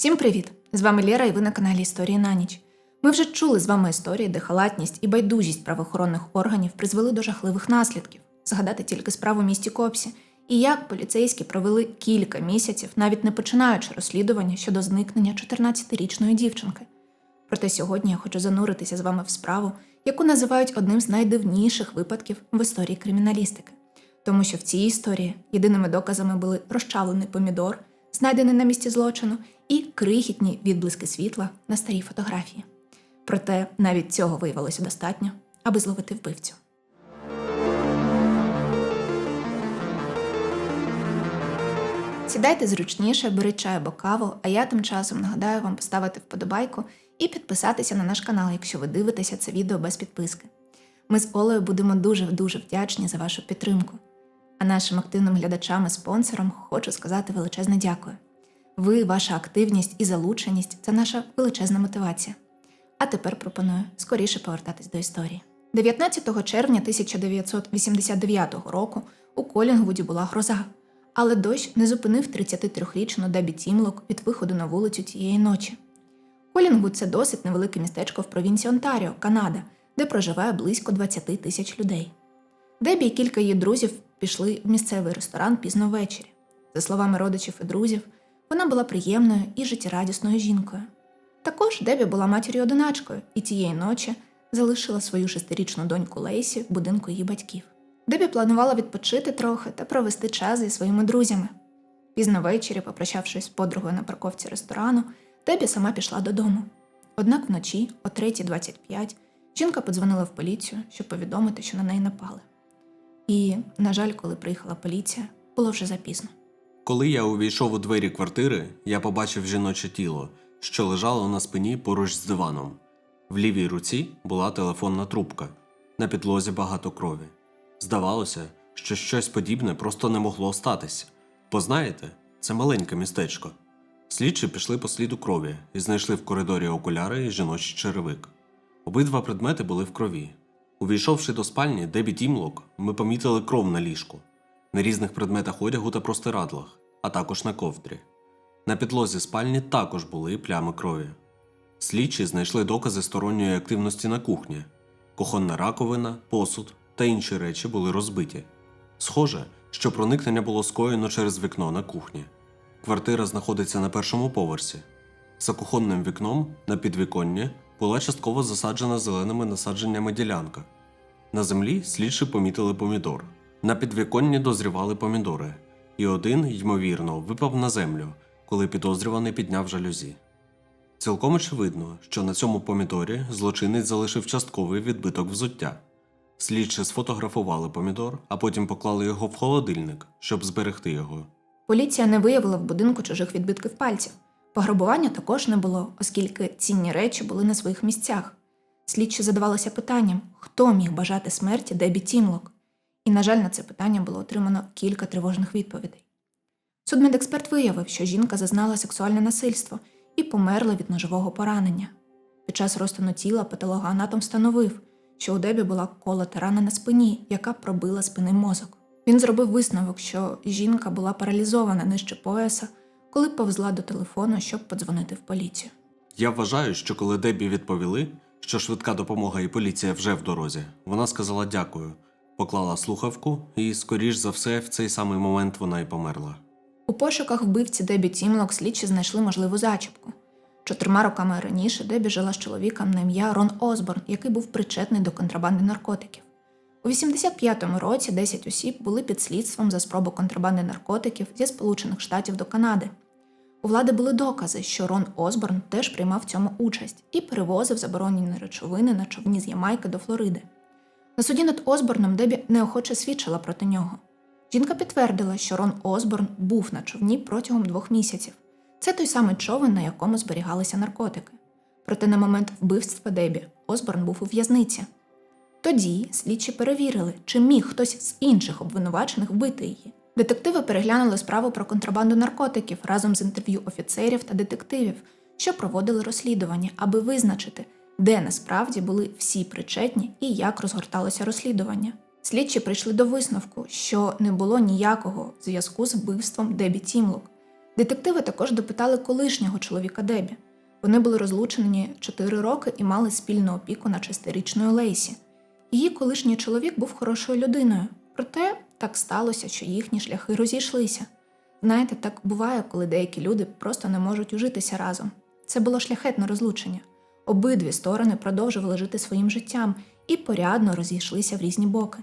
Всім привіт! З вами Лєра і ви на каналі Історії на ніч. Ми вже чули з вами історії, де халатність і байдужість правоохоронних органів призвели до жахливих наслідків. Згадати тільки справу місті Копсі, і як поліцейські провели кілька місяців, навіть не починаючи розслідування щодо зникнення 14-річної дівчинки. Проте сьогодні я хочу зануритися з вами в справу, яку називають одним з найдивніших випадків в історії криміналістики. Тому що в цій історії єдиними доказами були розчавлений помідор, знайдений на місці злочину, і крихітні відблиски світла на старій фотографії. Проте навіть цього виявилося достатньо, аби зловити вбивцю. Сідайте зручніше, беріть чай або каву, а я тим часом нагадаю вам поставити вподобайку і підписатися на наш канал, якщо ви дивитеся це відео без підписки. Ми з Олею будемо дуже-дуже вдячні за вашу підтримку. А нашим активним глядачам і спонсорам хочу сказати величезне дякую. Ви, ваша активність і залученість це наша величезна мотивація. А тепер пропоную скоріше повертатись до історії. 19 червня 1989 року у Колінгвуді була гроза, але дощ не зупинив 33-річну Дебі Тімлок від виходу на вулицю тієї ночі. Колінгвуд це досить невелике містечко в провінції Онтаріо, Канада, де проживає близько 20 тисяч людей. Дебі і кілька її друзів пішли в місцевий ресторан пізно ввечері. За словами родичів і друзів, вона була приємною і життєрадісною жінкою. Також Дебі була матір'ю одиначкою і тієї ночі залишила свою шестирічну доньку Лейсі в будинку її батьків. Дебі планувала відпочити трохи та провести час зі своїми друзями. Пізно ввечері, попрощавшись з подругою на парковці ресторану, Дебі сама пішла додому. Однак вночі, о 3.25, жінка подзвонила в поліцію, щоб повідомити, що на неї напали. І, на жаль, коли приїхала поліція, було вже запізно. Коли я увійшов у двері квартири, я побачив жіноче тіло, що лежало на спині поруч з диваном. В лівій руці була телефонна трубка, на підлозі багато крові. Здавалося, що щось подібне просто не могло статись. Бо знаєте, це маленьке містечко. Слідчі пішли по сліду крові і знайшли в коридорі окуляри і жіночий черевик. Обидва предмети були в крові. Увійшовши до спальні, Дебі Тімлок, ми помітили кров на ліжку, на різних предметах одягу та простирадлах, а також на ковдрі. На підлозі спальні також були плями крові. Слідчі знайшли докази сторонньої активності на кухні. Кухонна раковина, посуд та інші речі були розбиті. Схоже, що проникнення було скоєно через вікно на кухні. Квартира знаходиться на першому поверсі. За кухонним вікном на підвіконні була частково засаджена зеленими насадженнями ділянка. На землі слідчі помітили помідор. На підвіконні дозрівали помідори, і один, ймовірно, випав на землю, коли підозрюваний підняв жалюзі. Цілком очевидно, що на цьому помідорі злочинець залишив частковий відбиток взуття. Слідчі сфотографували помідор, а потім поклали його в холодильник, щоб зберегти його. Поліція не виявила в будинку чужих відбитків пальців. Пограбування також не було, оскільки цінні речі були на своїх місцях. Слідчі задавалися питанням, хто міг бажати смерті Дебі Тімлок. І, на жаль, на це питання було отримано кілька тривожних відповідей. Судмедексперт виявив, що жінка зазнала сексуальне насильство і померла від ножового поранення. Під час розтину тіла патологоанатом встановив, що у Дебі була колота рана на спині, яка пробила спинний мозок. Він зробив висновок, що жінка була паралізована нижче пояса, коли повзла до телефону, щоб подзвонити в поліцію. Я вважаю, що коли Дебі відповіли, що швидка допомога і поліція вже в дорозі, вона сказала дякую, поклала слухавку, і, скоріш за все, в цей самий момент вона й померла. У пошуках вбивці Дебі Тімлок слідчі знайшли можливу зачіпку. Чотирма роками раніше Дебі жила з чоловіком на ім'я Рон Осборн, який був причетний до контрабанди наркотиків. У 85-му році 10 осіб були під слідством за спробу контрабанди наркотиків зі Сполучених Штатів до Канади. У влади були докази, що Рон Осборн теж приймав в цьому участь і перевозив заборонені речовини на човні з Ямайки до Флориди. На суді над Осборном Дебі неохоче свідчила проти нього. Жінка підтвердила, що Рон Осборн був на човні протягом двох місяців. Це той самий човен, на якому зберігалися наркотики. Проте на момент вбивства Дебі Осборн був у в'язниці. Тоді слідчі перевірили, чи міг хтось з інших обвинувачених вбити її. Детективи переглянули справу про контрабанду наркотиків разом з інтерв'ю офіцерів та детективів, що проводили розслідування, аби визначити, де насправді були всі причетні і як розгорталося розслідування. Слідчі прийшли до висновку, що не було ніякого зв'язку з вбивством Дебі Тімлок. Детективи також допитали колишнього чоловіка Дебі. Вони були розлучені 4 роки і мали спільну опіку над шестирічною Лейсі. Її колишній чоловік був хорошою людиною, проте так сталося, що їхні шляхи розійшлися. Знаєте, так буває, коли деякі люди просто не можуть ужитися разом. Це було шляхетне розлучення. Обидві сторони продовжували жити своїм життям і порядно розійшлися в різні боки.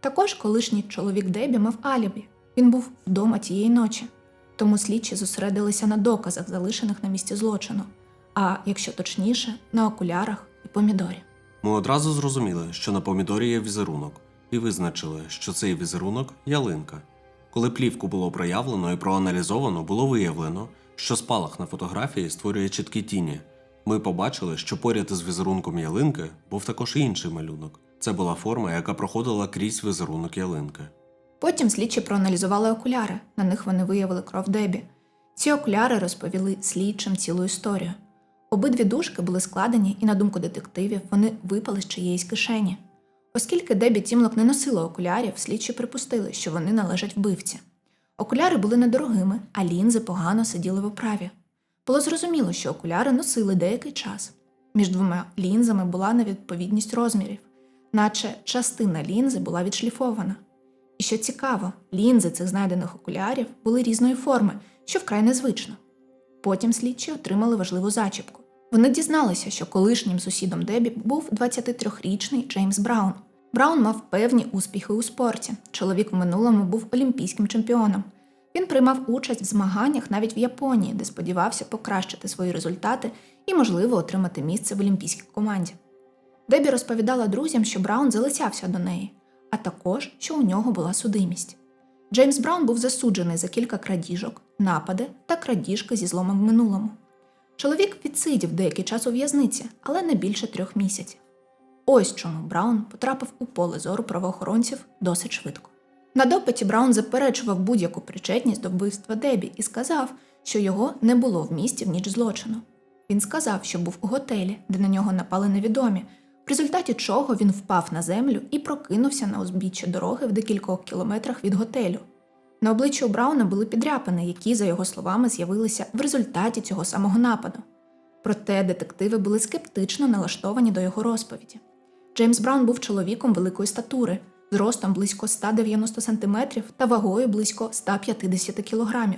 Також колишній чоловік Дебі мав алібі. Він був вдома тієї ночі, тому слідчі зосередилися на доказах, залишених на місці злочину, а якщо точніше, на окулярах і помідорі. Ми одразу зрозуміли, що на помідорі є візерунок, і визначили, що цей візерунок ялинка. Коли плівку було проявлено і проаналізовано, було виявлено, що спалах на фотографії створює чіткі тіні. Ми побачили, що поряд із візерунком ялинки був також і інший малюнок. Це була форма, яка проходила крізь візерунок ялинки. Потім слідчі проаналізували окуляри. На них вони виявили кров Дебі. Ці окуляри розповіли слідчим цілу історію. Обидві дужки були складені, і, на думку детективів, вони випали з чиєїсь кишені. Оскільки Дебі Тімлок не носила окулярів, слідчі припустили, що вони належать вбивці. Окуляри були недорогими, а лінзи погано сиділи в оправі. Було зрозуміло, що окуляри носили деякий час. Між двома лінзами була невідповідність розмірів, наче частина лінзи була відшліфована. І що цікаво, лінзи цих знайдених окулярів були різної форми, що вкрай незвично. Потім слідчі отримали важливу зачіпку. Вони дізналися, що колишнім сусідом Дебі був 23-річний Джеймс Браун. Браун мав певні успіхи у спорті. Чоловік в минулому був олімпійським чемпіоном. Він приймав участь в змаганнях навіть в Японії, де сподівався покращити свої результати і, можливо, отримати місце в олімпійській команді. Дебі розповідала друзям, що Браун залицявся до неї, а також, що у нього була судимість. Джеймс Браун був засуджений за кілька крадіжок, напади та крадіжки зі зломом в минулому. Чоловік відсидів деякий час у в'язниці, але не більше трьох місяців. Ось чому Браун потрапив у поле зору правоохоронців досить швидко. На допиті Браун заперечував будь-яку причетність до вбивства Дебі і сказав, що його не було в місті в ніч злочину. Він сказав, що був у готелі, де на нього напали невідомі, в результаті чого він впав на землю і прокинувся на узбіччя дороги в декількох кілометрах від готелю. На обличчі Брауна були підряпини, які, за його словами, з'явилися в результаті цього самого нападу. Проте детективи були скептично налаштовані до його розповіді. Джеймс Браун був чоловіком великої статури, зростом близько 190 см та вагою близько 150 кг.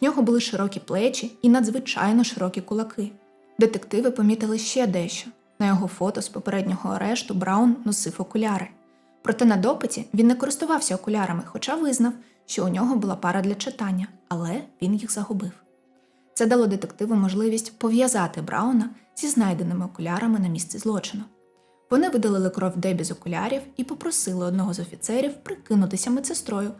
В нього були широкі плечі і надзвичайно широкі кулаки. Детективи помітили ще дещо. На його фото з попереднього арешту Браун носив окуляри. Проте на допиті він не користувався окулярами, хоча визнав, що у нього була пара для читання, але він їх загубив. Це дало детективу можливість пов'язати Брауна зі знайденими окулярами на місці злочину. Вони видалили кров Дебі з окулярів і попросили одного з офіцерів прикинутися медсестрою,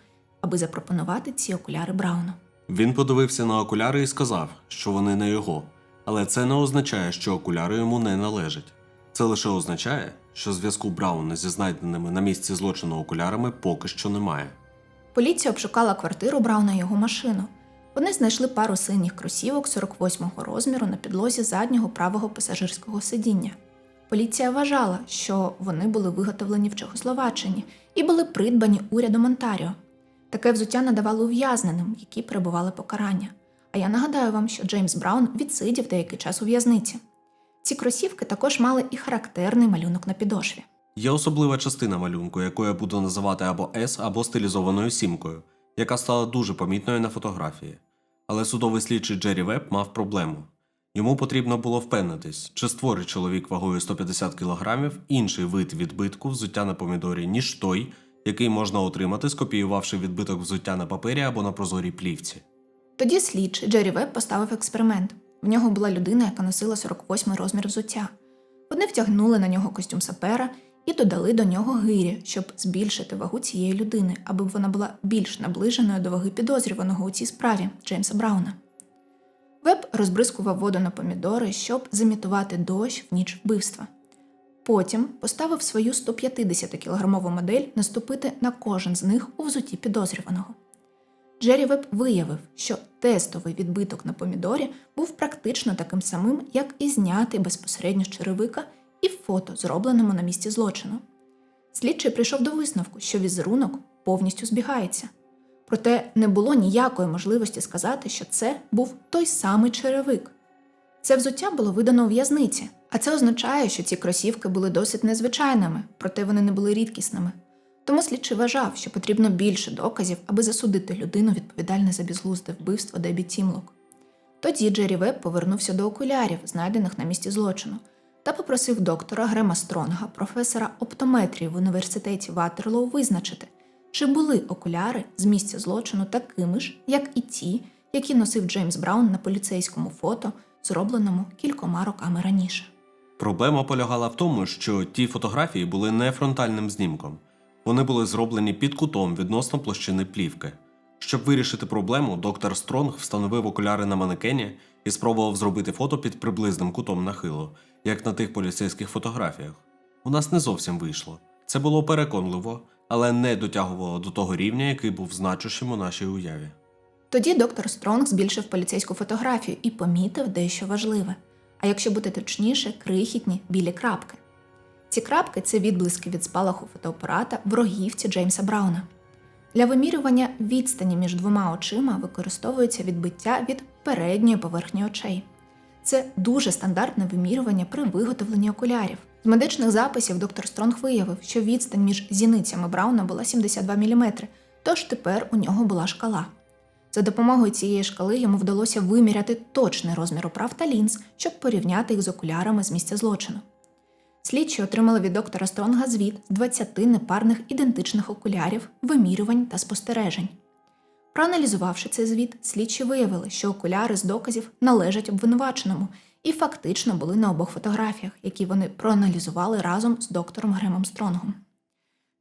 аби запропонувати ці окуляри Брауну. Він подивився на окуляри і сказав, що вони не його, але це не означає, що окуляри йому не належать. Це лише означає, що зв'язку Брауна зі знайденими на місці злочину окулярами поки що немає. Поліція обшукала квартиру Брауна і його машину. Вони знайшли пару синіх кросівок 48-го розміру на підлозі заднього правого пасажирського сидіння. Поліція вважала, що вони були виготовлені в Чехословаччині і були придбані урядом Онтаріо. Таке взуття надавали ув'язненим, які перебували покарання. А я нагадаю вам, що Джеймс Браун відсидів деякий час у в'язниці. Ці кросівки також мали і характерний малюнок на підошві. Є особлива частина малюнку, яку я буду називати або S, або стилізованою сімкою, яка стала дуже помітною на фотографії. Але судовий слідчий Джері Веб мав проблему. Йому потрібно було впевнитись, чи створить чоловік вагою 150 кг інший вид відбитку взуття на помідорі, ніж той, який можна отримати, скопіювавши відбиток взуття на папері або на прозорій плівці. Тоді слідчий Джері Веб поставив експеримент. В нього була людина, яка носила 48 розмір взуття. Вони втягнули на нього костюм сапера і додали до нього гирі, щоб збільшити вагу цієї людини, аби вона була більш наближеною до ваги підозрюваного у цій справі Джеймса Брауна. Веб розбризкував воду на помідори, щоб зімітувати дощ в ніч вбивства. Потім поставив свою 150-кілограмову модель наступити на кожен з них у взуті підозрюваного. Джері Веб виявив, що тестовий відбиток на помідорі був практично таким самим, як і знятий безпосередньо з черевика і фото, зробленому на місці злочину. Слідчий прийшов до висновку, що візерунок повністю збігається. Проте не було ніякої можливості сказати, що це був той самий черевик. Це взуття було видано у в'язниці, а це означає, що ці кросівки були досить незвичайними, проте вони не були рідкісними. Тому слідчий вважав, що потрібно більше доказів, аби засудити людину відповідальну за безглузде вбивство Дебі Тімлок. Тоді Джері Веб повернувся до окулярів, знайдених на місці злочину, та попросив доктора Грема Стронга, професора оптометрії в університеті Ватерлоу, визначити, чи були окуляри з місця злочину такими ж, як і ті, які носив Джеймс Браун на поліцейському фото, зробленому кількома роками раніше. Проблема полягала в тому, що ті фотографії були не фронтальним знімком. Вони були зроблені під кутом відносно площини плівки. Щоб вирішити проблему, доктор Стронг встановив окуляри на манекені і спробував зробити фото під приблизним кутом нахилу, як на тих поліцейських фотографіях. У нас не зовсім вийшло. Це було переконливо, але не дотягувало до того рівня, який був значущим у нашій уяві. Тоді доктор Стронг збільшив поліцейську фотографію і помітив дещо важливе. А якщо бути точніше, крихітні білі крапки. Ці крапки це відблиски від спалаху фотоапарата в рогівці Джеймса Брауна. Для вимірювання відстані між двома очима використовується відбиття від передньої поверхні очей. Це дуже стандартне вимірювання при виготовленні окулярів. З медичних записів доктор Стронг виявив, що відстань між зіницями Брауна була 72 мм, тож тепер у нього була шкала. За допомогою цієї шкали йому вдалося виміряти точний розмір оправ та лінз, щоб порівняти їх з окулярами з місця злочину. Слідчі отримали від доктора Стронга звіт з 20 непарних ідентичних окулярів, вимірювань та спостережень. Проаналізувавши цей звіт, слідчі виявили, що окуляри з доказів належать обвинуваченому і фактично були на обох фотографіях, які вони проаналізували разом з доктором Гремом Стронгом.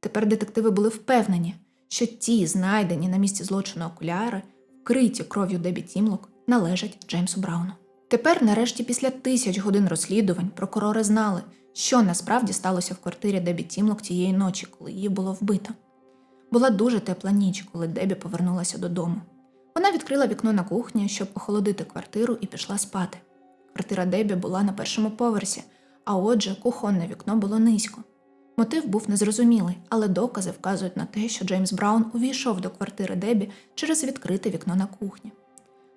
Тепер детективи були впевнені, що ті, знайдені на місці злочину окуляри, вкриті кров'ю Дебі Тімлок, належать Джеймсу Брауну. Тепер, нарешті, після тисяч годин розслідувань, прокурори знали, що насправді сталося в квартирі Дебі Тімлок тієї ночі, коли її було вбито. Була дуже тепла ніч, коли Дебі повернулася додому. Вона відкрила вікно на кухні, щоб охолодити квартиру, і пішла спати. Квартира Дебі була на першому поверсі, а отже, кухонне вікно було низько. Мотив був незрозумілий, але докази вказують на те, що Джеймс Браун увійшов до квартири Дебі через відкрите вікно на кухні.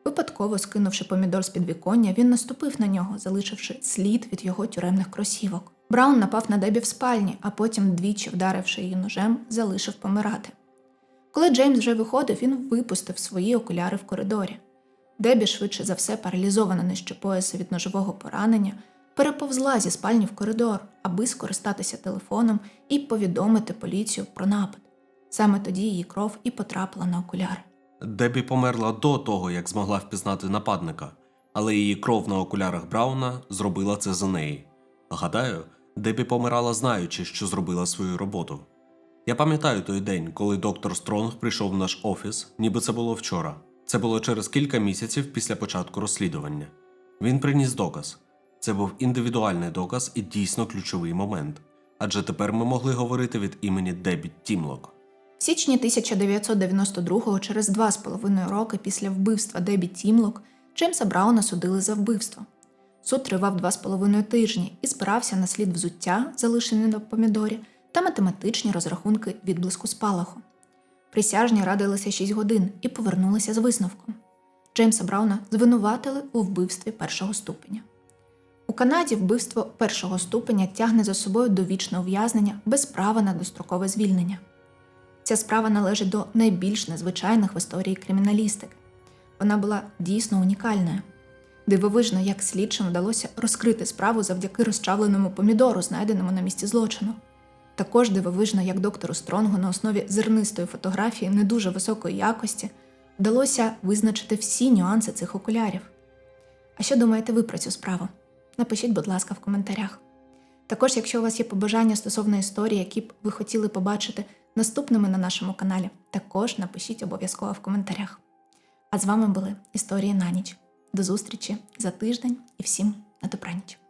Випадково скинувши помідор з підвіконня, він наступив на нього, залишивши слід від його тюремних кросівок. Браун напав на Дебі в спальні, а потім, двічі вдаривши її ножем, залишив помирати. Коли Джеймс вже виходив, він випустив свої окуляри в коридорі. Дебі, швидше за все, паралізована нижче пояса від ножового поранення, переповзла зі спальні в коридор, аби скористатися телефоном і повідомити поліцію про напад. Саме тоді її кров і потрапила на окуляри. Дебі померла до того, як змогла впізнати нападника, але її кров на окулярах Брауна зробила це за неї. Гадаю, Дебі помирала знаючи, що зробила свою роботу. Я пам'ятаю той день, коли доктор Стронг прийшов в наш офіс, ніби це було вчора. Це було через кілька місяців після початку розслідування. Він приніс доказ. Це був індивідуальний доказ і дійсно ключовий момент. Адже тепер ми могли говорити від імені Дебі Тімлок. В січні 1992-го, через два з половиною роки після вбивства Дебі Тімлок, Джеймса Брауна судили за вбивство. Суд тривав два з половиною тижні і спирався на слід взуття, залишений на помідорі, та математичні розрахунки відблиску спалаху. Присяжні радилися 6 годин і повернулися з висновком. Джеймса Брауна звинуватили у вбивстві першого ступеня. У Канаді вбивство першого ступеня тягне за собою довічне ув'язнення без права на дострокове звільнення. Ця справа належить до найбільш незвичайних в історії криміналістики. Вона була дійсно унікальною. Дивовижно, як слідчим вдалося розкрити справу завдяки розчавленому помідору, знайденому на місці злочину. Також дивовижно, як доктору Стронгу на основі зернистої фотографії не дуже високої якості вдалося визначити всі нюанси цих окулярів. А що думаєте ви про цю справу? Напишіть, будь ласка, в коментарях. Також, якщо у вас є побажання стосовно історії, які б ви хотіли побачити наступними на нашому каналі, також напишіть обов'язково в коментарях. А з вами були Історії на ніч. До зустрічі за тиждень і всім на добраніч.